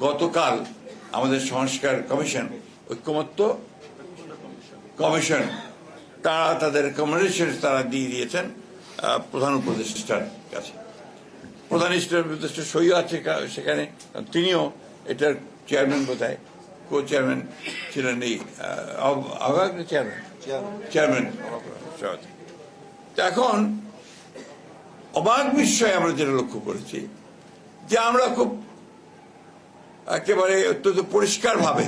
গতকাল আমাদের সংস্কার কমিশন ঐক্যমত্য কমিশন তারা তাদের রেকমেন্ডেশন তারা দিয়ে দিয়েছেন প্রধান উপদেষ্টার কাছে। প্রধান উপদেষ্টা সই আছে সেখানে তিনিও এটার চেয়ারম্যান বোধহয় কো চেয়ারম্যান ছিলেন এই আহ্বায়ক চেয়ারম্যান চেয়ারম্যান তো এখন অবাক বিস্ময়ে আমরা যেটা লক্ষ্য করেছি যে আমরা খুব একেবারে অত্যন্ত পরিষ্কারভাবে।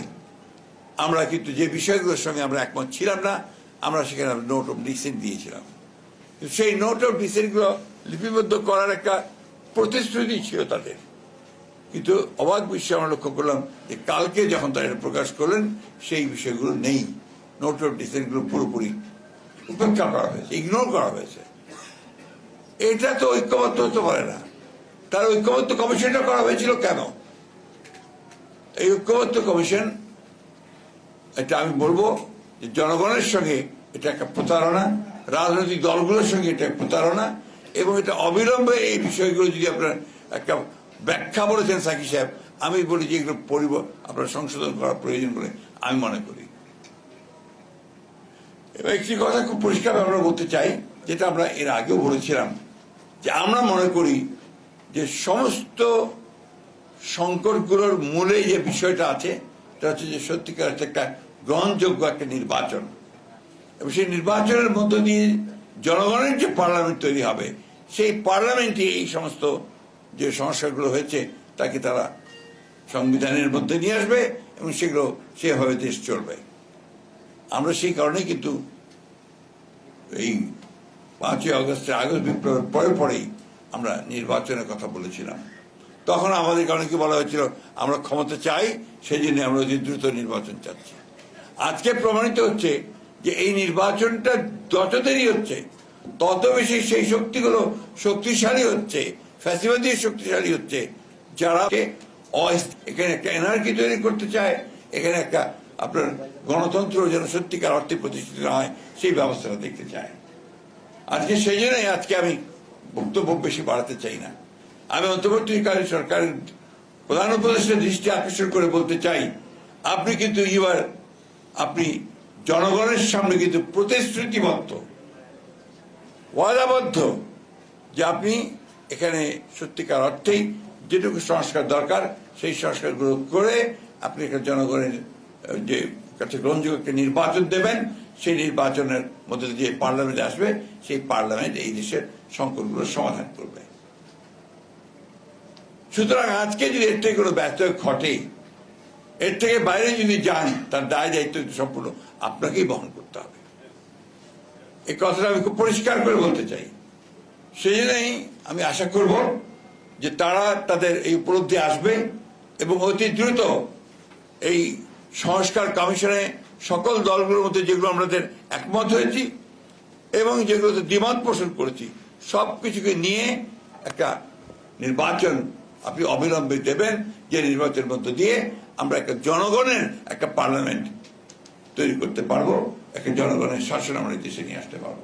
আমরা কিন্তু যে বিষয়গুলোর সঙ্গে আমরা একমত ছিলাম না, আমরা সেখানে নোট অফ ডিসেন্ট দিয়েছিলাম। সেই নোট অফ ডিসেন্টগুলো লিপিবদ্ধ করার একটা প্রতিশ্রুতি ছিল তাদের। কিন্তু অবাক বিষয় আমরা লক্ষ্য করলাম যে কালকে যখন তারা এটা প্রকাশ করলেন, সেই বিষয়গুলো নেই। নোট অফ ডিসেন্টগুলো পুরোপুরি উপেক্ষা করা হয়েছে ইগনোর করা হয়েছে। এটা তো ঐক্যমত্য হতে পারে না। তার ঐক্যমত্য কমিশনটা করা হয়েছিল কেন? এই ঐক্যমত্য কমিশন, এটা আমি বলব যে জনগণের সঙ্গে এটা একটা প্রতারণা, রাজনৈতিক দলগুলোর সঙ্গে এটা প্রতারণা, এবং এটা অবিলম্বে এই বিষয়গুলো যদি আপনার একটা ব্যাখ্যা বলেছেন সাকি সাহেব, আমি বলি যে এগুলো পরিব, আপনার সংশোধন করার প্রয়োজন বলে আমি মনে করি। এবং একটি কথা খুব পরিষ্কার আমরা বলতে চাই, যেটা আমরা এর আগেও বলেছিলাম, যে আমরা মনে করি যে সমস্ত সংকটগুলোর মূলে যে বিষয়টা আছে, সেটা হচ্ছে যে সত্যিকার একটা গ্রহণযোগ্য একটা নির্বাচন। এবং সেই নির্বাচনের মধ্য দিয়ে জনগণের যে পার্লামেন্ট তৈরি হবে, সেই পার্লামেন্টে এই সমস্ত যে সমস্যাগুলো হয়েছে, তাকে তারা সংবিধানের মধ্যে নিয়ে আসবে এবং সেগুলো সেভাবে দেশ চলবে। আমরা সেই কারণে কিন্তু এই পাঁচই আগস্টে আগস্ট বিপ্লবের পরে পরেই আমরা নির্বাচনের কথা বলেছিলাম। তখন আমাদের কারণে কি বলা হয়েছিল, আমরা ক্ষমতা চাই সেই জন্য আমরা অতি দ্রুত নির্বাচন চাচ্ছি। আজকে প্রমাণিত হচ্ছে যে এই নির্বাচনটা যত দেরি হচ্ছে, তত বেশি সেই শক্তিগুলো শক্তিশালী হচ্ছে, ফ্যাসিবাদী শক্তিশালী হচ্ছে, যারা এখানে একটা এনার্জি তৈরি করতে চায়, এখানে একটা আপনার গণতন্ত্র যেন সত্যিকার অর্থে প্রতিষ্ঠিত হয়, সেই ব্যবস্থাটা দেখতে চায়। আজকে সেই জন্যই আজকে আমি বক্তব্য বেশি বাড়াতে চাই না। আমি অন্তর্বর্তীকালীন সরকারের প্রধান উপদেষ্টার দৃষ্টি আকর্ষণ করে বলতে চাই, আপনি কিন্তু এবার, আপনি জনগণের সামনে কিন্তু প্রতিশ্রুতিবদ্ধ, ওয়াদাবদ্ধ যে আপনি এখানে সত্যিকার অর্থেই যেটুকু সংস্কার দরকার, সেই সংস্কারগুলো করে আপনি জনগণের, যে কাছে গ্রহণযোগ্য নির্বাচন দেবেন, সেই নির্বাচনের মধ্যে যে পার্লামেন্টে আসবে, সেই পার্লামেন্ট এই দেশের সংকটগুলোর সমাধান করবে। সুতরাং আজকে যদি এর থেকে কোনো ব্যর্থ ঘটে, এর থেকে বাইরে যদি যান, তার দায় দায়িত্ব সম্পূর্ণ আপনাকেই বহন করতে হবে। এই কথাটা আমি খুব পরিষ্কার করে বলতে চাই। সেই জন্যই আমি আশা করব যে তারা তাদের এই উপলব্ধি আসবে এবং অতি দ্রুত এই সংস্কার কমিশনে সকল দলগুলোর মধ্যে যেগুলো আমাদের একমত হয়েছি এবং যেগুলোতে দ্বিমত পোষণ করেছি সব কিছুকে নিয়ে একটা নির্বাচন আপনি অবিলম্বে দেবেন যে নির্বাচনের মধ্য দিয়ে আমরা একটা জনগণের একটা পার্লামেন্ট তৈরি করতে পারব, একটা জনগণের শাসন আমরা দেশে নিয়ে আসতে পারব।